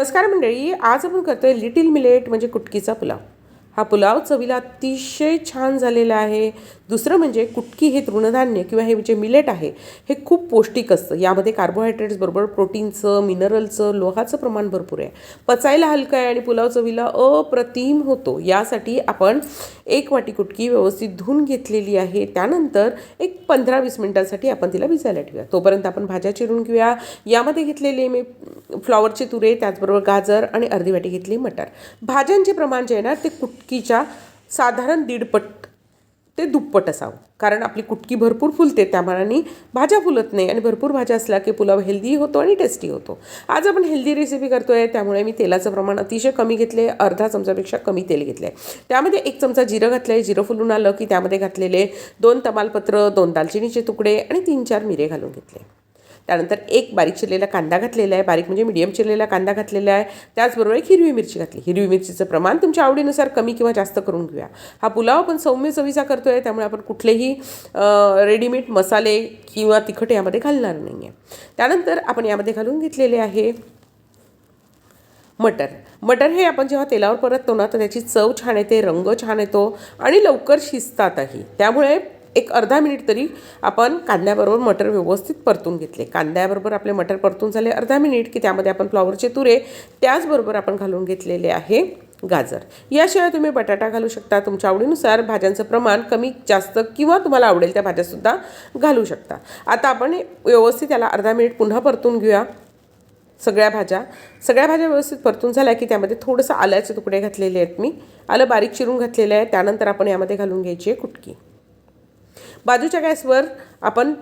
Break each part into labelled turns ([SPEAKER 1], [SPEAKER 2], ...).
[SPEAKER 1] नमस्कार मंडळी आज आपण करतोय लिटिल मिलेट म्हणजे कुटकीचा पुलाव. हा पुलाव चवीला अतिशय छान झालेला आहे. दुसरं म्हणजे कुटकी हे तृणधान्य किंवा हे जे मिलेट आहे हे खूप पौष्टिक असतं. यामध्ये कार्बोहायड्रेट्सबरोबर प्रोटीनचं मिनरलचं लोहाचं प्रमाण भरपूर आहे. पचायला हलकं आहे आणि पुलाव चवीला अप्रतिम होतो. यासाठी आपण एक वाटी कुटकी व्यवस्थित धुवून घेतलेली आहे. त्यानंतर एक पंधरा वीस मिनिटांसाठी आपण तिला भिजायला ठेवूया. तोपर्यंत आपण भाज्या चिरून घेऊया. यामध्ये घेतलेले मी फ्लॉवरचे तुरे त्याचबरोबर गाजर आणि अर्धी वाटी घेतली मटर. भाज्यांचे प्रमाण जे आहे ना ते कुट कुटकीच्या साधारण दीडपट ते दुप्पट असावं. कारण आपली कुटकी भरपूर फुलते त्या मानाने भाज्या फुलत नाही आणि भरपूर भाज्या असल्या की पुलाव हेल्दी होतो आणि टेस्टी होतो. आज आपण हेल्दी रेसिपी करतो आहे त्यामुळे मी तेलाचं प्रमाण अतिशय कमी घेतले अर्धा चमचापेक्षा कमी तेल घेतलं. आहे त्यामध्ये एक चमचा जिरं घातलं आहे जिरं फुलून आलं की त्यामध्ये घातलेले दोन तमालपत्र दोन दालचिनीचे तुकडे आणि तीन चार मिरे घालून घेतले. त्यानंतर एक बारीक चिरलेला कांदा घातलेला आहे बारीक म्हणजे मिडियम चिरलेला कांदा घातलेला आहे. त्याचबरोबर एक हिरवी मिरची घातली. हिरवी मिरचीचं प्रमाण तुमच्या आवडीनुसार कमी किंवा जास्त करून घेऊया. हा पुलाव आपण सौम्य चवीचा करतो आहे त्यामुळे आपण कुठलेही रेडीमेड मसाले किंवा तिखट यामध्ये घालणार नाही आहे त्यानंतर आपण यामध्ये घालून घेतलेले आहे मटर. मटर हे आपण जेव्हा तेलावर परततो ना तर त्याची चव छान येते रंग छान येतो आणि लवकर शिजतातही. त्यामुळे एक अर्धा मिनिट तरी आपण कांद्याबरोबर मटर व्यवस्थित परतून घेतले. कांद्याबरोबर आपले मटर परतून झाले अर्धा मिनिट की त्यामध्ये आपण फ्लॉवरचे तुरे त्याचबरोबर आपण घालून घेतलेले आहे गाजर. याशिवाय तुम्ही बटाटा घालू शकता. तुमच्या आवडीनुसार भाज्यांचं प्रमाण कमी जास्त किंवा तुम्हाला आवडेल त्या भाज्यासुद्धा घालू शकता. आता आपण व्यवस्थित याला अर्धा मिनिट पुन्हा परतून घेऊया. सगळ्या भाज्या सगळ्या भाज्या व्यवस्थित परतून झाल्या की त्यामध्ये थोडंसं आल्याचे तुकडे घातलेले आहेत मी. आलं बारीक चिरून घातलेलं आहे. त्यानंतर आपण यामध्ये घालून घ्यायची आहे कुटकी. बाजूच्या गॅसवर आपण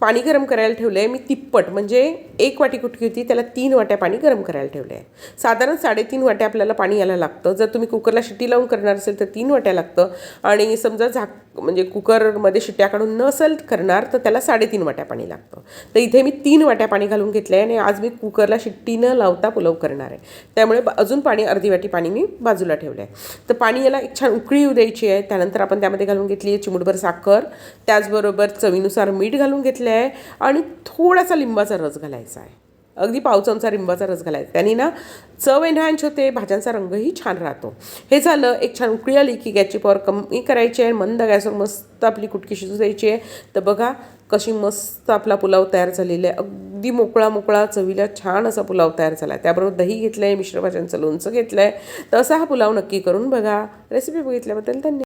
[SPEAKER 1] पाणी गरम करायला ठेवलं आहे मी तिप्पट म्हणजे एक वाटी कुटकी होती त्याला तीन वाट्या पाणी गरम करायला ठेवलं आहे साधारण साडेतीन वाट्या आपल्याला पाणी यायला लागतं. जर तुम्ही कुकरला शिट्टी लावून करणार असेल तर तीन वाट्या लागतं. आणि समजा झाक म्हणजे कुकरमध्ये शिट्ट्या काढून नसेल करणार तर त्याला साडेतीन वाट्या पाणी लागतं. तर इथे मी तीन वाट्या पाणी घालून घेतलं आहे आणि आज मी कुकरला शिट्टी न लावता पुलाव करणार आहे. त्यामुळे अजून पाणी अर्धी वाटी पाणी मी बाजूला ठेवलं आहे तर पाणी याला एक छान उकळी येऊ द्यायची आहे. त्यानंतर आपण त्यामध्ये घालून घेतली आहे चिमुटभर साखर. त्याचबरोबर चवीनुसार मीठ घालून घेतलं आहे आणि थोडासा लिंबाचा रस घालायचा आहे. अगदी पाव चमचा लिंबाचा रस घालायचा त्यांनी ना चव एनहॅन्स होते भाज्यांचा रंगही छान राहतो. हे झालं एक छान उकळी आली की गॅसची पॉवर कमी करायची आहे मंद गॅसवर मस्त आपली कुटकी शिजू द्यायची आहे. तर बघा कशी मस्त आपला पुलाव तयार झालेला आहे. अगदी मोकळा मोकळा चवीला छान असा पुलाव तयार झाला आहे. त्याबरोबर दही घेतलं आहे मिश्र भाज्यांचं लोणचं घेतलं आहे तर असा हा पुलाव नक्की करून बघा. रेसिपी बघितल्याबद्दल धन्यवाद.